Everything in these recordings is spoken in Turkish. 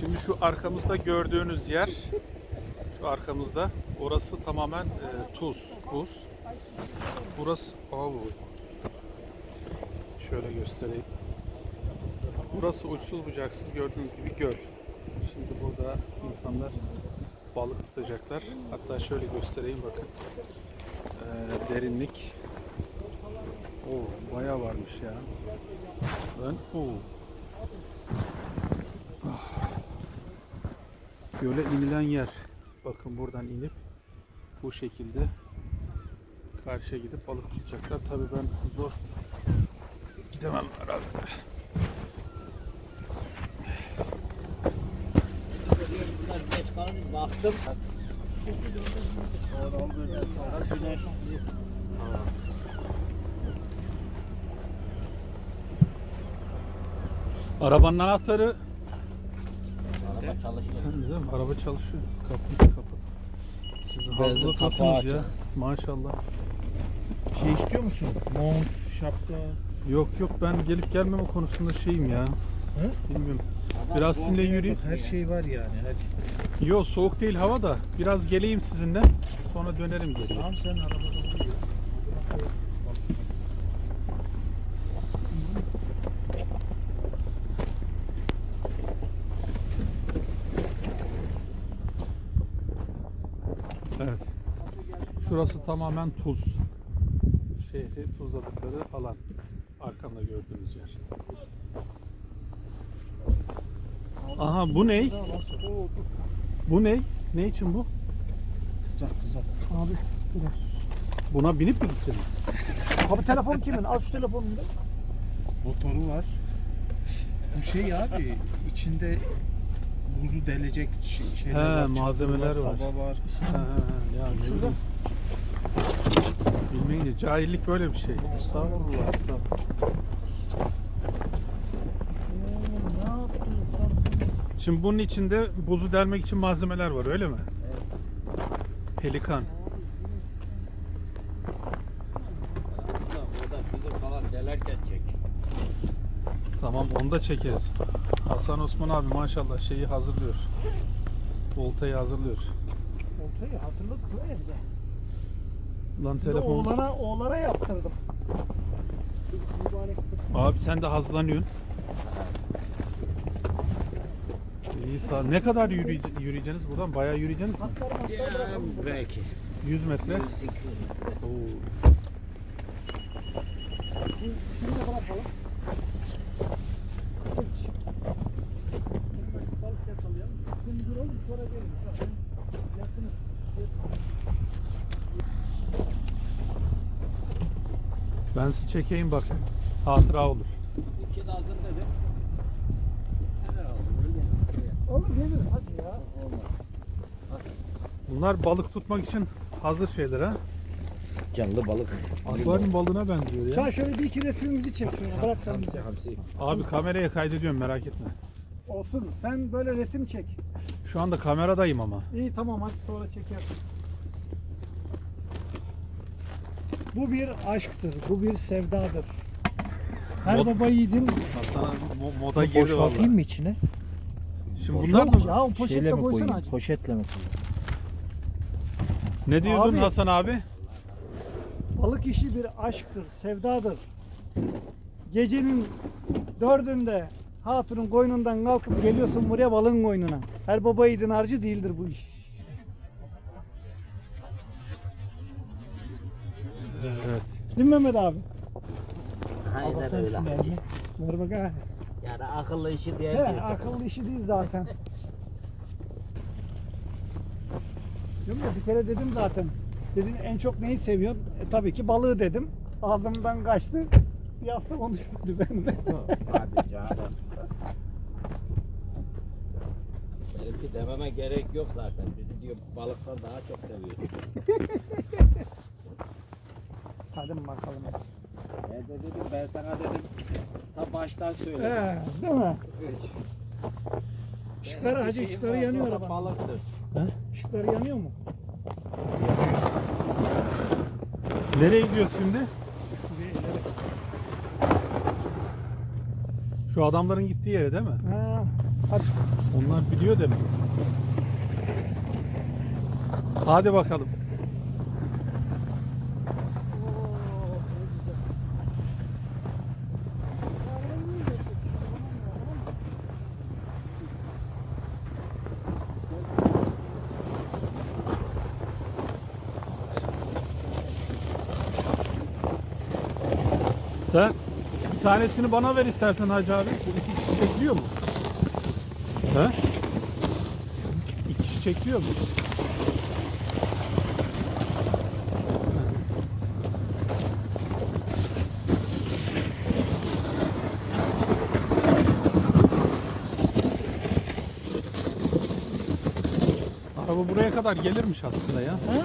Şimdi şu arkamızda gördüğünüz yer, şu arkamızda, orası tamamen e, tuz, buz. Burası, au. Şöyle göstereyim. Burası uçsuz bucaksız gördüğünüz gibi göl. Şimdi burada insanlar balık tutacaklar. Hatta şöyle göstereyim bakın. Ee, derinlik. Oo, bayağı varmış ya. Ben, oo. Göle inilen yer. Bakın buradan inip bu şekilde karşıya gidip balık tutacaklar. Tabii ben zor gidemem herhalde. Baktım. Arabanın anahtarı çalışıyor. Sen değil mi? Araba çalışıyor. Kapıyı kapat. Siz hazırlıklısınız kapağı ya. Maşallah. Şey istiyor musun? Mont, şapka. Yok yok ben gelip gelmeme konusunda şeyim ya. Hı? Bilmiyorum. Biraz sizinle yürüyeyim. Her şey var yani. Her... Yok soğuk değil hava da. Biraz geleyim sizinle. Sonra dönerim geri. Tamam sen arabada buyur. Evet. Şurası tamamen tuz. Şehri tuzladıkları alan. Arkamda gördüğünüz yer. Aha bu ne? Bu ne? Ne için bu? Kızak kızak. Abi biraz. Buna binip mi gideceğiz? Abi telefon kimin? Al şu telefonunu da. Motoru var. Bu şey abi içinde buzu delecek ş- şeyler He, var. malzemeler var. Soba var. Ha, ya ne bileyim. Bilmeyince cahillik böyle bir şey. Estağfurullah. estağfurullah. Şimdi bunun içinde buzu delmek için malzemeler var öyle mi? Pelikan. Delerken çek. Tamam onu da çekeriz. Hasan Osman abi maşallah şeyi hazırlıyor. Voltayı hazırlıyor. Oltayı hatırladık o evde. Lan telefon. Oğlana, oğlana yaptırdım. Abi sen de hazırlanıyorsun. İyi sağ Ne kadar yürüyece- yürüyeceksiniz buradan? Bayağı yürüyeceksiniz mi? bırakalım. belki. 100 metre. 100 Oo. Şimdi şimdi bırakalım. Hiç. Balık yakalayalım. Şimdi duralım sonra gelin. Zaten yakınız. Ben sizi çekeyim bak. Hatıra olur. İki hazır dedim. Olur gelir hadi ya. Bunlar balık tutmak için hazır şeyler ha. Canlı balık. Akvaryum balığına benziyor ya. Sen şöyle bir iki resmimizi çek şöyle bırak sen bize. Abi kameraya kaydediyorum merak etme. Olsun. Sen böyle resim çek. Şu anda kameradayım ama. İyi tamam hadi sonra çekersin. Bu bir aşktır, bu bir sevdadır. Her Mod- baba yiğidin Hasan abi mo- moda girdi Boşaltayım valla. mı içine? Şimdi bunlar Yok mı? ya o Şeyle mi koysana koyayım? acı. Poşetle mi koyayım? Ne diyordun Abi- Hasan abi? Balık işi bir aşktır, sevdadır. Gecenin dördünde hatunun koynundan kalkıp geliyorsun buraya balığın koynuna. Her baba yiğidin harcı değildir bu iş. Evet. Değil mi Mehmet abi? Aynen öyle. şunu eline. Ver bak ha. Yani akıllı işi diye He, akıllı işi değil zaten. Değil mi? Bir kere dedim zaten. Dedin en çok neyi seviyorsun? E, tabii ki balığı dedim. Ağzımdan kaçtı. Bir hafta konuşmadı bende. Hadi canım. Benimki dememe gerek yok zaten. Bizi diyor balıktan daha çok seviyor. Hadi bakalım. Ben de dedim ben sana dedim ta baştan söyledim. He, değil mi? Üç. Işıkları Benim hacı şeyim ışıkları yanıyor da araba. Balıktır. Işıkları yanıyor mu? Nereye gidiyoruz şimdi? Şuraya ileri. Şu adamların gittiği yere değil mi? Ha, Hadi. Onlar biliyor demek. Hadi bakalım. Sen bir tanesini bana ver istersen Hacı abi. Bu iki kişi çekiliyor mu? He? İki kişi çekiliyor mu? Araba buraya kadar gelirmiş aslında ya. He?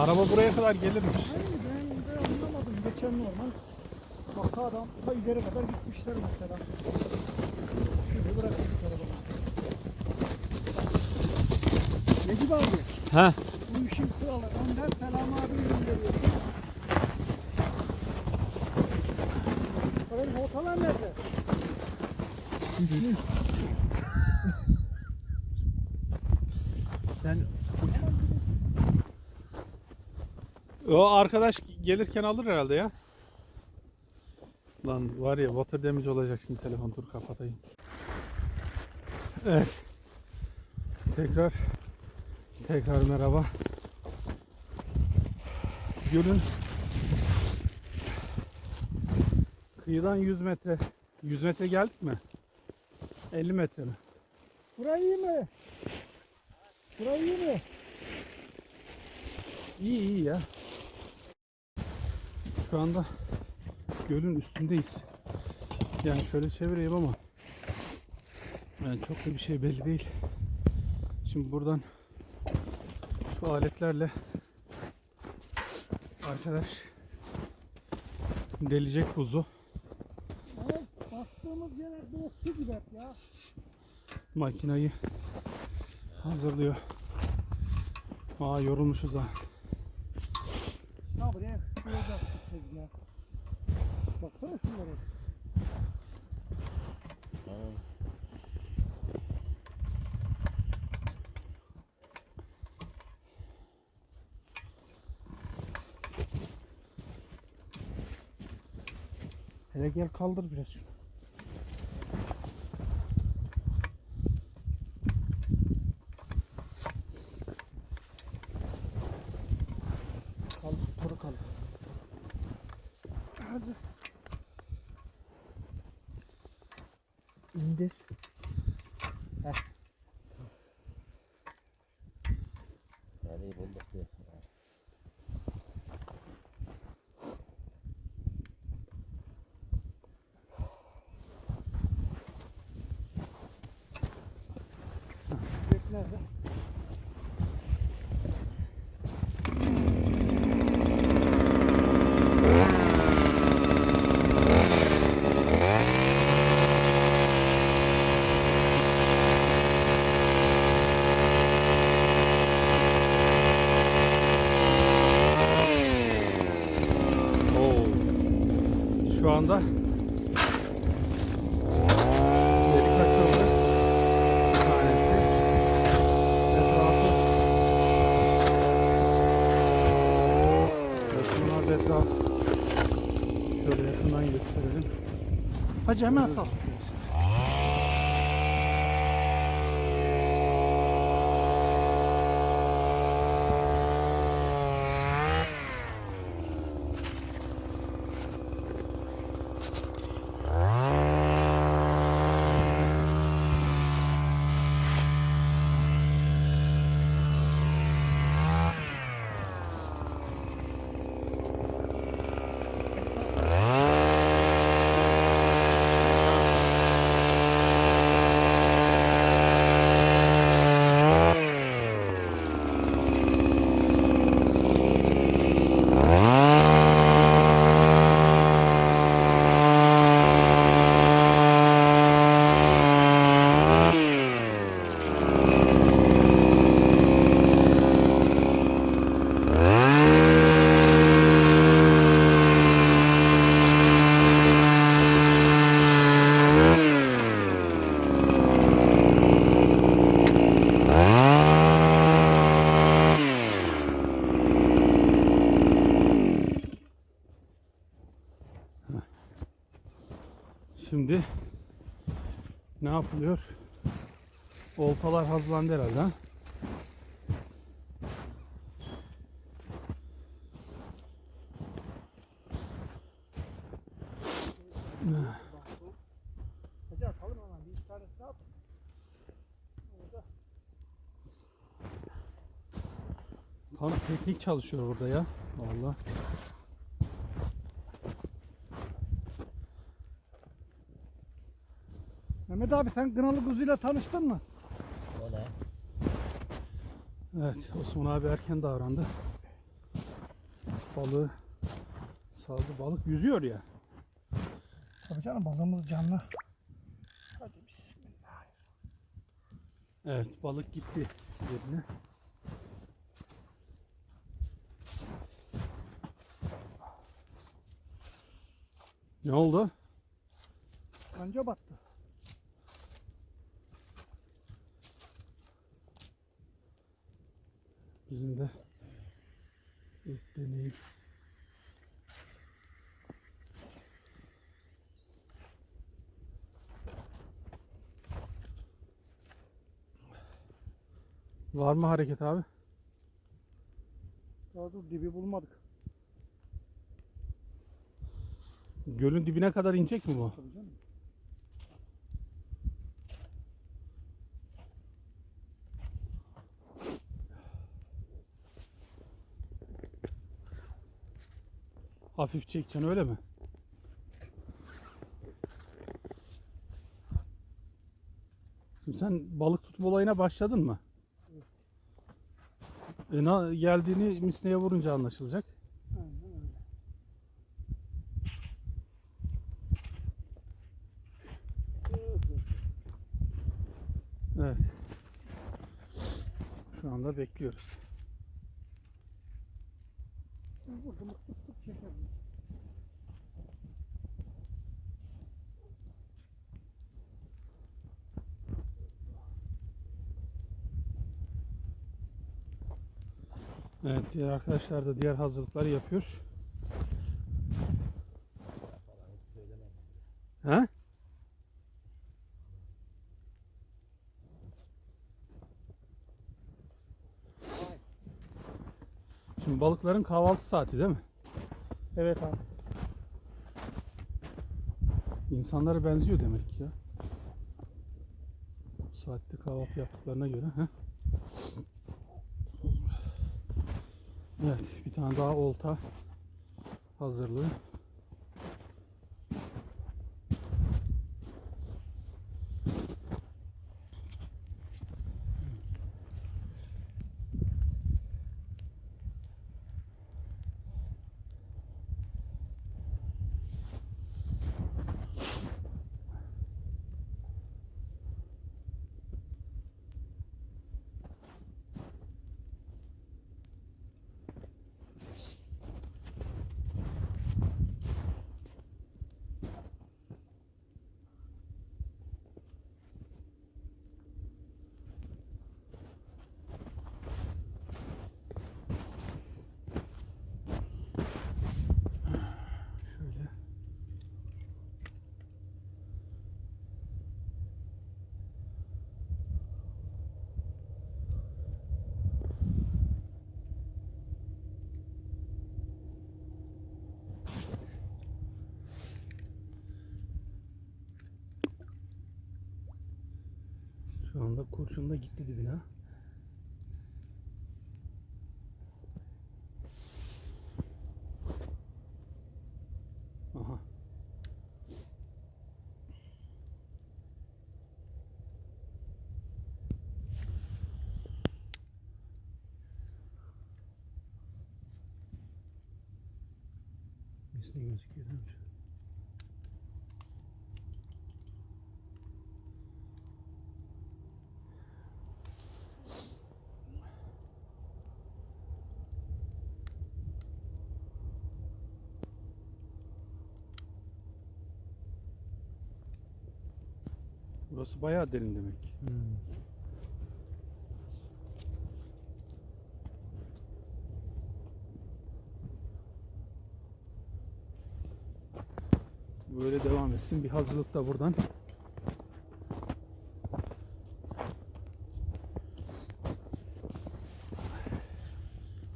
Araba buraya kadar gelirmiş. Hayır ben de anlamadım. Geçen normal. Bak adam ta ileri kadar gitmişler mesela. Şurada bırakmışlar arabayı. Necip abi He. bu işin kralı. Önder Selam abi gönderiyor. Benim ortalar nerede? Sen O arkadaş gelirken alır herhalde ya. Lan var ya water damage olacak şimdi telefon dur kapatayım. Evet. Tekrar tekrar merhaba. Gölün kıyıdan 100 metre 100 metre geldik mi? 50 metre mi? Burayı iyi mi? Burayı iyi mi? İyi iyi ya. Şu anda gölün üstündeyiz. Yani şöyle çevireyim ama yani çok da bir şey belli değil. Şimdi buradan şu aletlerle arkadaş delecek buzu. Evet, bastığımız yer doğru gibi ya. Makinayı hazırlıyor. Aa yorulmuşuz ha. Ha buraya ya. Baksana şunlara. hele gel kaldır biraz şunu. Kaldır, toru kaldır. Hadi. İndir. Yani Şu anda delik açıldı. Bir tanesi. Etrafı Şunlar da etraf şöyle yakından gösterelim. Hacı hemen sal. Yapılıyor? Oltalar hazırlandı herhalde. Tam teknik çalışıyor burada ya. Vallahi. Mehmet abi sen Kınalı Kuzu'yla tanıştın mı? Öyle. Evet, Osman abi erken davrandı. Balığı saldı. Balık yüzüyor ya. Tabii canım balığımız canlı. Hadi bismillah. Evet, balık gitti yerine. Ne oldu? Anca battı. Bizim de ilk deneyim. Var mı hareket abi? Daha dur dibi bulmadık. Gölün dibine kadar inecek mi bu? Tabii canım. Hafif çekeceksin öyle mi? Şimdi sen balık tutma olayına başladın mı? E, na- geldiğini misneye vurunca anlaşılacak. Evet. Şu anda bekliyoruz. Tut Evet diğer arkadaşlar da diğer hazırlıkları yapıyor. He? Şimdi balıkların kahvaltı saati değil mi? Evet abi. İnsanlara benziyor demek ki ya. Bu saatte kahvaltı yaptıklarına göre. He? Evet bir tane daha olta hazırlığı. Şöyle. Şu anda kurşun da gitti dibine. Aha. Misli gözüküyor değil mi? Burası bayağı derin demek. Hmm. Böyle devam etsin. Bir hazırlık da buradan.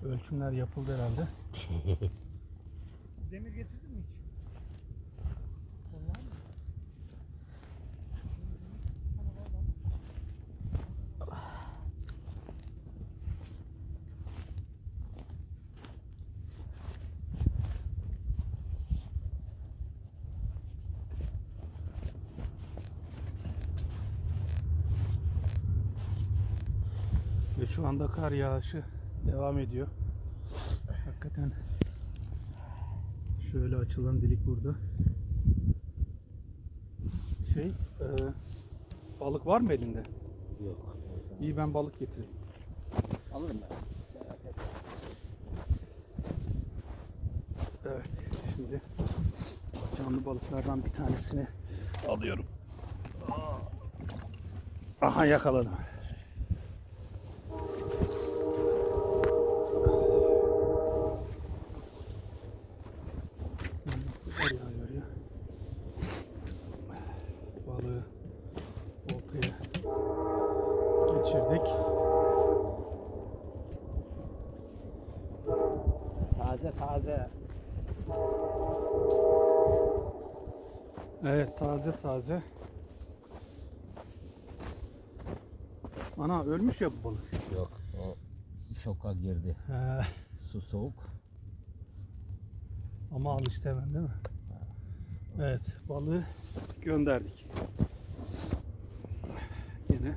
Ölçümler yapıldı herhalde. Demir getirdin mi hiç? Kar yağışı devam ediyor. Hakikaten şöyle açılan delik burada. Şey, e, balık var mı elinde? Yok. İyi ben balık getireyim. Alırım ben. Evet, şimdi canlı balıklardan bir tanesini alıyorum. Aha yakaladım. Kar yağıyor ya. Balığı oltaya geçirdik. Taze taze. Evet taze taze. Ana ölmüş ya bu balık. Yok. O şoka girdi. He, Su soğuk. ama al işte hemen değil mi? Evet balığı gönderdik. Yine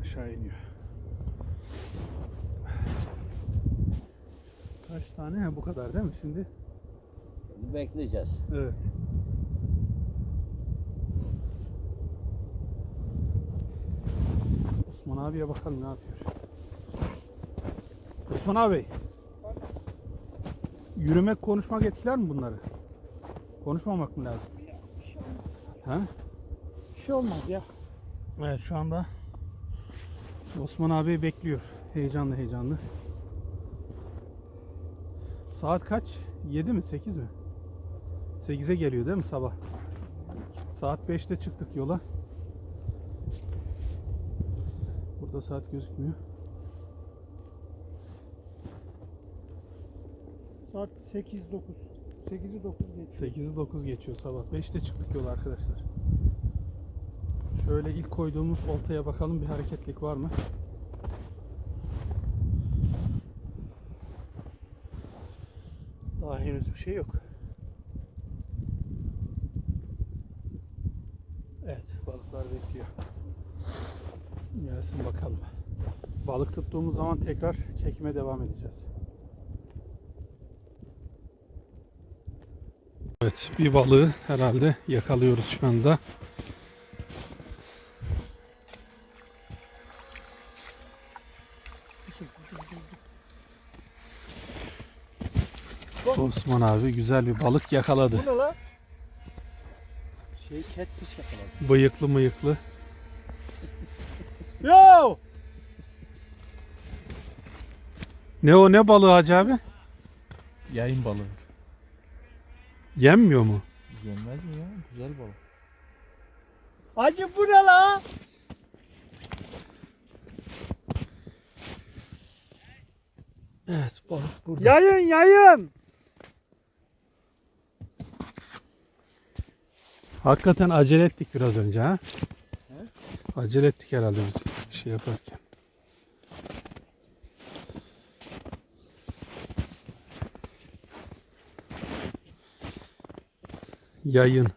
aşağı iniyor. Kaç tane? Ha, bu kadar değil mi şimdi? Şimdi bekleyeceğiz. Evet. Osman abiye bakalım ne yapıyor. Osman abi. Yürümek, konuşmak etkiler mi bunları? Konuşmamak mı lazım? Ha? Bir şey olmaz ya. Evet şu anda Osman abi bekliyor. Heyecanlı heyecanlı. Saat kaç? 7 mi 8 mi? 8'e geliyor değil mi sabah? Saat 5'te çıktık yola. Burada saat gözükmüyor. Saat 8-9. 8'i 9 geçiyor. 8'i 9 geçiyor sabah. 5'te çıktık yola arkadaşlar. Şöyle ilk koyduğumuz oltaya bakalım bir hareketlik var mı? Daha henüz bir şey yok. Evet balıklar bekliyor. Gelsin bakalım. Balık tuttuğumuz zaman tekrar çekime devam edeceğiz. Evet bir balığı herhalde yakalıyoruz şu anda. Osman abi güzel bir balık yakaladı. Bu ne lan? Şey catfish yakaladı. Bıyıklı mıyıklı. Yo! Ne o ne balığı hacı abi? Yayın balığı. Yenmiyor mu? Yenmez mi ya? Güzel balık. Hacı bu ne la? Evet balık burada. Yayın yayın. Hakikaten acele ettik biraz önce ha? Acele ettik herhalde biz bir şey yaparken. Yayın.